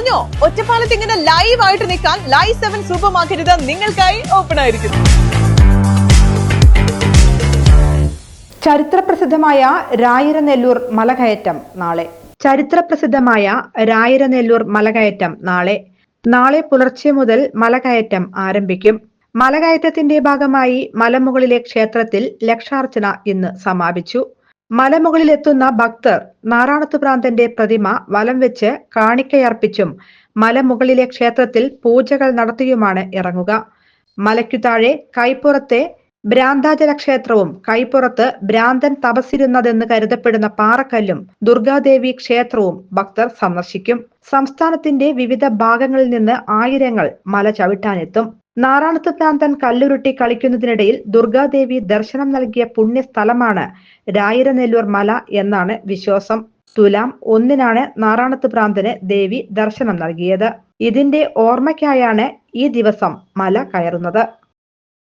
അറിഞ്ഞോ ഒറ്റപ്പാലത്ത് ഇങ്ങനെ ലൈവ് ആയിട്ട് നിൽക്കാൻ ലൈവ് സെവൻ സൂപ്പർ മാർക്കറ്റ് നിങ്ങൾക്കായി ഓപ്പൺ ആയിരിക്കുന്നു. ചരിത്രപ്രസിദ്ധമായ രായിരനെല്ലൂർ മലകയറ്റം നാളെ. ചരിത്രപ്രസിദ്ധമായ രായിരനെല്ലൂർ മലകയറ്റം നാളെ. നാളെ പുലർച്ചെ മുതൽ മലകയറ്റം ആരംഭിക്കും. മലകയറ്റത്തിന്റെ ഭാഗമായി മലമുകളിലെ ക്ഷേത്രത്തിൽ ലക്ഷാർച്ചന ഇന്ന് സമാപിച്ചു. മലമുകളിലെത്തുന്ന ഭക്തർ നാറാണത്ത് പ്രാന്തന്റെ പ്രതിമ വലം വെച്ച് കാണിക്കയർപ്പിച്ചും മലമുകളിലെ ക്ഷേത്രത്തിൽ പൂജകൾ നടത്തിയുമാണ് ഇറങ്ങുക. മലയ്ക്കു താഴെ കൈപ്പുറത്തെ ഭ്രാന്താചല ക്ഷേത്രവും കൈപ്പുറത്ത് ഭ്രാന്തൻ തപസിരുന്നതെന്ന് കരുതപ്പെടുന്ന പാറക്കല്ലും ദുർഗാദേവി ക്ഷേത്രവും ഭക്തർ സന്ദർശിക്കും. സംസ്ഥാനത്തിന്റെ വിവിധ ഭാഗങ്ങളിൽ നിന്ന് ആയിരങ്ങൾ മല ചവിട്ടാനെത്തും. നാറാണത്ത് പ്രാന്തൻ കല്ലുരുട്ടി കളിക്കുന്നതിനിടയിൽ ദുർഗാദേവി ദർശനം നൽകിയ പുണ്യസ്ഥലമാണ് രായിരനെല്ലൂർ മല എന്നാണ് വിശ്വാസം. തുലാം ഒന്നിനാണ് നാറാണത്ത് പ്രാന്തന് ദേവി ദർശനം നൽകിയത്. ഇതിന്റെ ഓർമ്മയ്ക്കായാണ് ഈ ദിവസം മല കയറുന്നത്.